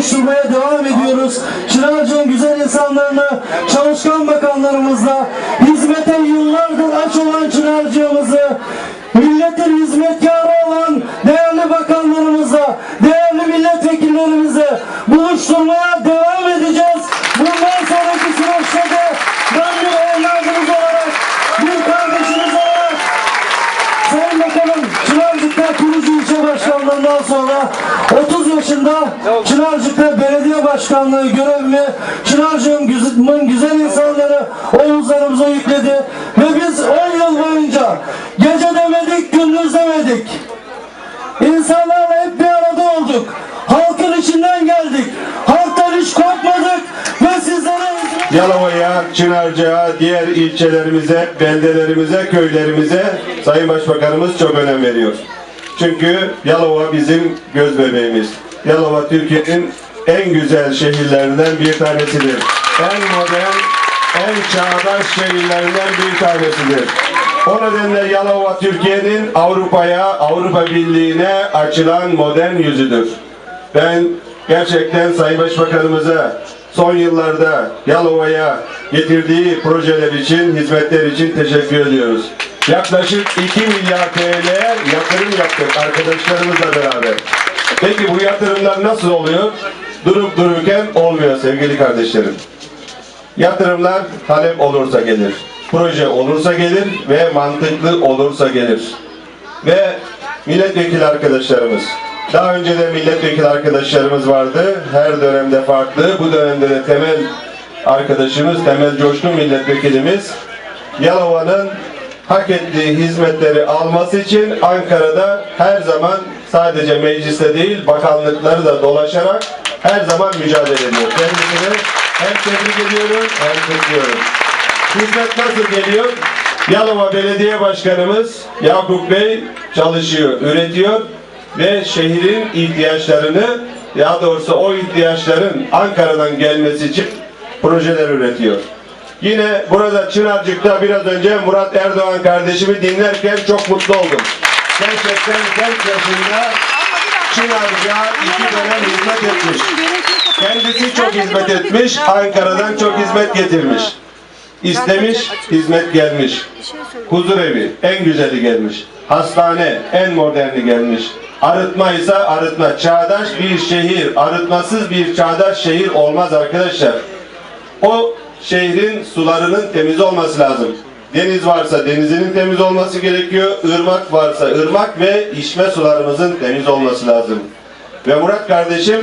buluşturmaya devam ediyoruz. Çınarcık'ın güzel insanlarını çalışkan bakanlarımızla hizmete yıllardır aç olan Çınarcık'ımızı milletin hizmetkarı olan değerli bakanlarımızla, değerli milletvekillerimizle buluşturmaya devam 30 yaşında Çınarcık'ta belediye başkanlığı görevimi Çınarcık'ın güzel, güzel insanları omuzlarımıza yükledi ve biz 10 yıl boyunca gece demedik, gündüz demedik. İnsanlarla hep bir arada olduk. Halkın içinden geldik. Halktan hiç korkmadık ve sizlere Yalova'ya, Çınarcık'a, diğer ilçelerimize, beldelerimize, köylerimize Sayın Başbakanımız çok önem veriyor. Çünkü Yalova bizim göz bebeğimiz. Yalova Türkiye'nin en güzel şehirlerinden bir tanesidir. En modern, en çağdaş şehirlerinden bir tanesidir. O nedenle Yalova Türkiye'nin Avrupa'ya, Avrupa Birliği'ne açılan modern yüzüdür. Ben gerçekten Sayın Başbakanımıza son yıllarda Yalova'ya getirdiği projeler için, hizmetler için teşekkür ediyoruz. Yaklaşık 2 milyar TL yatırım yaptık arkadaşlarımızla beraber. Peki bu yatırımlar nasıl oluyor? Durup dururken olmuyor sevgili kardeşlerim. Yatırımlar talep olursa gelir. Proje olursa gelir ve mantıklı olursa gelir. Ve milletvekili arkadaşlarımız. Daha önce de milletvekili arkadaşlarımız vardı. Her dönemde farklı. Bu dönemde de temel arkadaşımız, temel coşkun milletvekilimiz Yalova'nın hak ettiği hizmetleri alması için Ankara'da her zaman sadece mecliste değil bakanlıkları da dolaşarak her zaman mücadele ediyor. Kendisini hem tebrik ediyorum hem kutluyorum. Hizmet nasıl geliyor? Yalova Belediye Başkanımız Yakup Bey çalışıyor, üretiyor ve şehrin ihtiyaçlarını daha doğrusu o ihtiyaçların Ankara'dan gelmesi için projeler üretiyor. Yine burada Çınarcık'ta biraz önce Murat Erdoğan kardeşimi dinlerken çok mutlu oldum. Gerçekten genç yaşında Çınarcık'a iki dönem hizmet etmiş. Kendisi çok hizmet etmiş, Ankara'dan çok hizmet getirmiş. İstemiş, hizmet gelmiş. Huzur evi, en güzeli gelmiş. Hastane, en moderni gelmiş. Arıtma ise arıtma. Çağdaş bir şehir, arıtmasız bir çağdaş şehir olmaz arkadaşlar. O şehrin sularının temiz olması lazım. Deniz varsa denizinin temiz olması gerekiyor. Irmak varsa ırmak ve içme sularımızın temiz olması lazım. Ve Murat kardeşim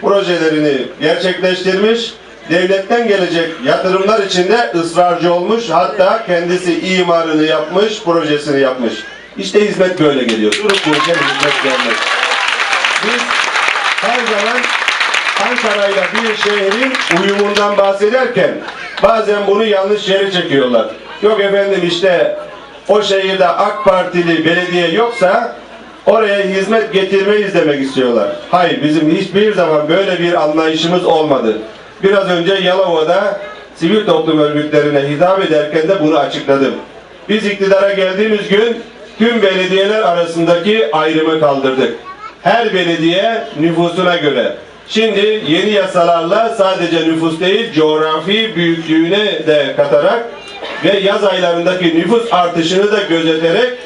projelerini gerçekleştirmiş. Devletten gelecek yatırımlar içinde ısrarcı olmuş. Hatta kendisi imarını yapmış, projesini yapmış. İşte hizmet böyle geliyor. Durup dururken hizmet gelmez. Biz her zaman Ankara'yla bir şehrin uyumundan bahsederken bazen bunu yanlış yere çekiyorlar. Yok efendim işte o şehirde AK Partili belediye yoksa oraya hizmet getirmeyiz demek istiyorlar. Hayır bizim hiçbir zaman böyle bir anlayışımız olmadı. Biraz önce Yalova'da sivil toplum örgütlerine hitap ederken de bunu açıkladım. Biz iktidara geldiğimiz gün tüm belediyeler arasındaki ayrımı kaldırdık. Her belediye nüfusuna göre. Şimdi yeni yasalarla sadece nüfus değil coğrafi büyüklüğüne de katarak ve yaz aylarındaki nüfus artışını da gözeterek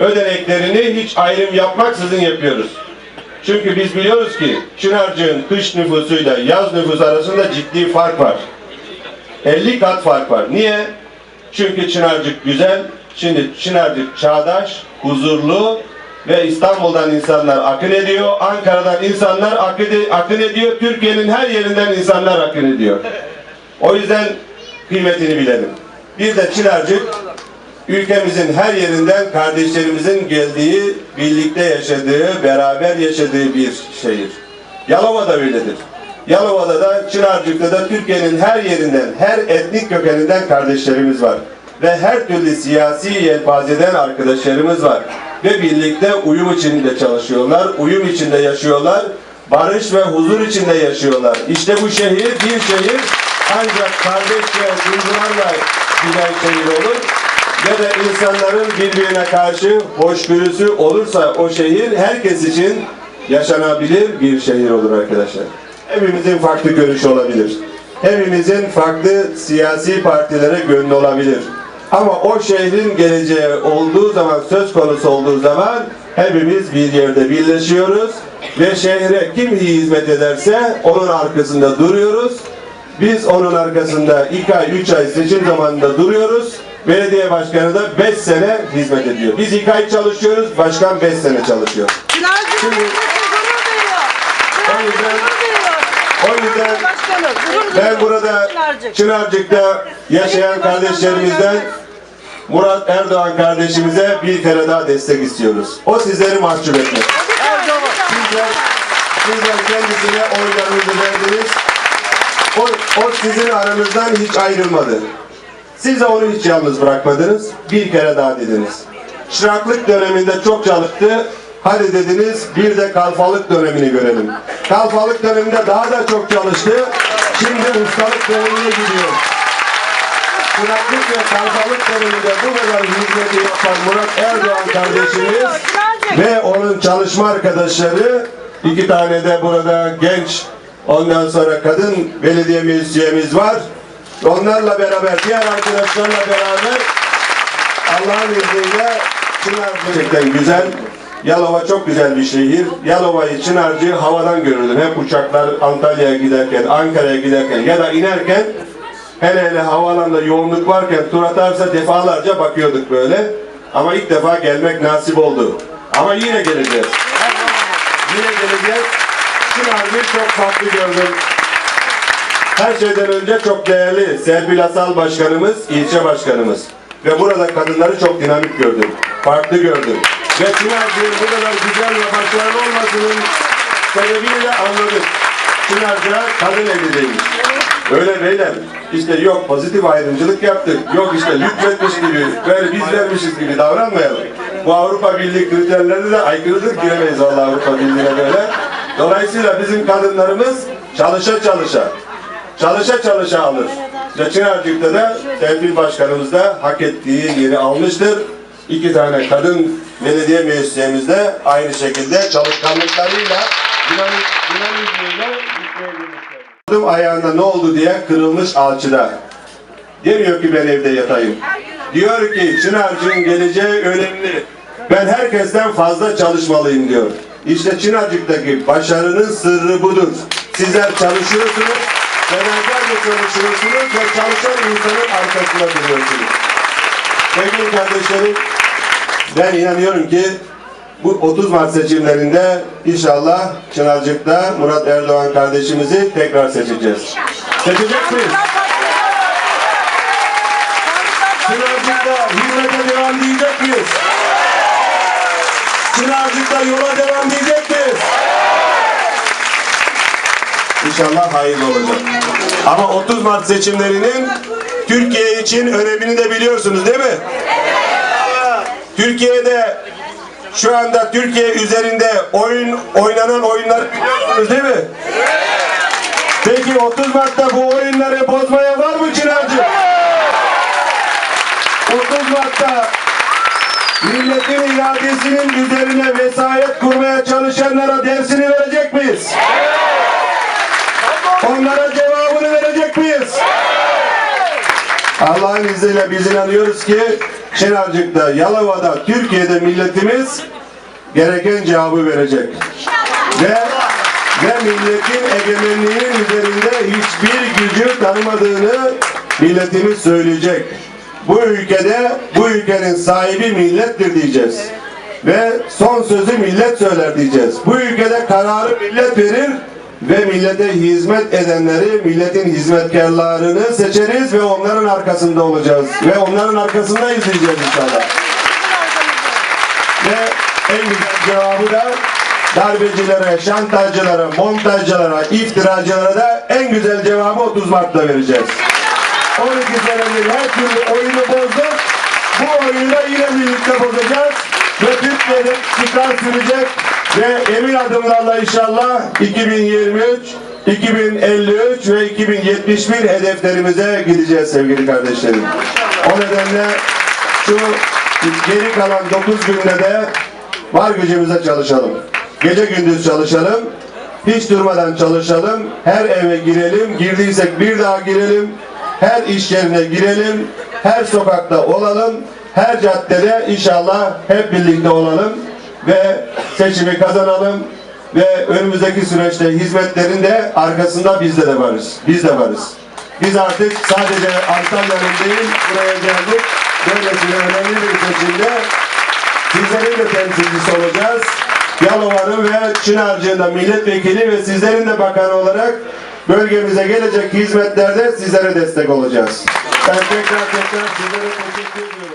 ödeneklerini hiç ayrım yapmaksızın yapıyoruz. Çünkü biz biliyoruz ki Çınarcık'ın kış nüfusuyla yaz nüfusu arasında ciddi fark var. 50 kat fark var. Niye? Çünkü Çınarcık güzel. Şimdi Çınarcık çağdaş, huzurlu ve İstanbul'dan insanlar akın ediyor. Ankara'dan insanlar akın ediyor. Türkiye'nin her yerinden insanlar akın ediyor. O yüzden kıymetini bilelim. Bir de Çınarcık ülkemizin her yerinden kardeşlerimizin geldiği, birlikte yaşadığı, beraber yaşadığı bir şehir. Yalova da öyledir. Yalova'da da, Çınarcık'ta da Türkiye'nin her yerinden, her etnik kökeninden kardeşlerimiz var. Ve her türlü siyasi yelpazeden arkadaşlarımız var. Ve birlikte uyum içinde çalışıyorlar, uyum içinde yaşıyorlar, barış ve huzur içinde yaşıyorlar. İşte bu şehir bir şehir ancak kardeş ve duygularla güzel şehir olur ve de insanların birbirine karşı hoşgörüsü olursa o şehir herkes için yaşanabilir bir şehir olur arkadaşlar. Hepimizin farklı görüşü olabilir. Hepimizin farklı siyasi partilere gönlü olabilir. Ama o şehrin geleceği olduğu zaman, söz konusu olduğu zaman hepimiz bir yerde birleşiyoruz ve şehre kim hizmet ederse onun arkasında duruyoruz. Biz onun arkasında 2 ay, 3 ay seçim zamanında duruyoruz. Belediye başkanı da 5 sene hizmet ediyor. Biz 2 ay çalışıyoruz, başkan 5 sene çalışıyor. Çınarcık Şimdi-. O yüzden- o yüzden Ben burada Çınarcık. Çınarcık'ta yaşayan kardeşlerimizden Murat Erdoğan kardeşimize bir kere daha destek istiyoruz. O sizleri mahcup etmez. Sizler, sizler kendisine oylarınızı verdiniz. O, o sizin aranızdan hiç ayrılmadı. Siz de onu hiç yalnız bırakmadınız. Bir kere daha dediniz. Çıraklık döneminde çok çalıştı. Hadi dediniz bir de kalfalık dönemini görelim. Kalfalık döneminde daha da çok çalıştı. Şimdi ustalık dönemine gidiyor. Çıraklık ve kalfalık döneminde bu kadar hizmeti yapan Murat Erdoğan kardeşimiz ve onun çalışma arkadaşları iki tane de burada genç ondan sonra kadın belediye meclisiyemiz var. Onlarla beraber diğer arkadaşlarla beraber Allah'ın izniyle Çınar gerçekten güzel. Yalova çok güzel bir şehir. Yalova'yı Çınarcığı havadan görürdüm. Hep uçaklar Antalya'ya giderken, Ankara'ya giderken ya da inerken hele hele havaalanında yoğunluk varken tur atarsa defalarca bakıyorduk böyle. Ama ilk defa gelmek nasip oldu. Ama yine geleceğiz. Yine geleceğiz. Çınarcığı çok farklı gördüm. Her şeyden önce çok değerli Serpil Asal Başkanımız, ilçe başkanımız. Ve burada kadınları çok dinamik gördüm. Farklı gördüm. Ve Çınarcık'ın bu kadar güzel ve başarılı olmasının sebebini de anladık. Çınarcık'a kadın evi demiş. Öyle beyler. İşte yok pozitif ayrımcılık yaptık. Yok işte lütfetmiş gibi, böyle biz vermişiz gibi davranmayalım. Bu Avrupa Birliği kriterlerine de aykırıdır giremeyiz Allah Avrupa Birliği'ne böyle. Dolayısıyla bizim kadınlarımız çalışa çalışa, çalışa çalışa alır. Ve Çınarcık'ta da Serpil Başkanımız da hak ettiği yeri almıştır. İki tane kadın belediye meclisiyemiz de aynı şekilde çalışkanlıklarıyla, dinamizmiyle ayağında ne oldu diye kırılmış alçıda. Demiyor ki ben evde yatayım. Diyor ki Çınarcık'ın geleceği önemli. Ben herkesten fazla çalışmalıyım diyor. İşte Çınarcık'taki başarının sırrı budur. Sizler çalışıyorsunuz, fedakarca çalışıyorsunuz ve çalışan insanın arkasında duruyorsunuz. Sevgili kardeşlerim, ben inanıyorum ki bu 30 Mart seçimlerinde inşallah Çınarcık'ta Murat Erdoğan kardeşimizi tekrar seçeceğiz. Seçecek miyiz? Çınarcık'ta hizmete devam diyecek miyiz? Çınarcık'ta yola devam diyecek? İnşallah hayırlı olacak. Ama 30 Mart seçimlerinin Türkiye için önemini de biliyorsunuz değil mi? Türkiye'de şu anda Türkiye üzerinde oyun oynanan oyunlar biliyorsunuz değil mi? Peki 30 Mart'ta bu oyunları bozmaya var mı Çınarcık? 30 Mart'ta milletin iradesinin üzerine vesayet kurmaya çalışanlara dersini verecek miyiz? Onlara cevabını verecek miyiz? Allah'ın izniyle biz inanıyoruz ki Çınarcık'ta, Yalova'da, Türkiye'de milletimiz gereken cevabı verecek. Ve ve milletin egemenliğinin üzerinde hiçbir gücü tanımadığını milletimiz söyleyecek. Bu ülkede bu ülkenin sahibi millettir diyeceğiz. Ve son sözü millet söyler diyeceğiz. Bu ülkede kararı millet verir ve millete hizmet edenleri, milletin hizmetkarlarını seçeriz ve onların arkasında olacağız. Ve onların arkasında izleyeceğiz inşallah. Ve en güzel cevabı da darbecilere, şantajcılara, montajcılara, iftiracılara da en güzel cevabı 30 Mart'ta vereceğiz. 12 senedir her türlü oyunu bozduk. Bu oyunu da yine birlikte bozacağız. Ve Türkiye'de çıkar sürecek ve emin adımlarla inşallah 2023, 2053 ve 2071 hedeflerimize gideceğiz sevgili kardeşlerim. O nedenle şu geri kalan 9 günde de var gücümüze çalışalım. gece gündüz çalışalım. Hiç durmadan çalışalım. Her eve girelim. Girdiysek bir daha girelim. Her iş yerine girelim. Her sokakta olalım. Her caddede inşallah hep birlikte olalım ve seçimi kazanalım ve önümüzdeki süreçte hizmetlerin de arkasında biz de, varız. Biz de varız. Biz artık sadece Antalya'nın değil buraya geldik. Böylesine önemli bir seçimde sizlerin de temsilcisi olacağız. Yalova'nın ve Çınarcı'nın da milletvekili ve sizlerin de bakan olarak bölgemize gelecek hizmetlerde sizlere destek olacağız. Ben tekrar tekrar sizlere teşekkür ediyorum.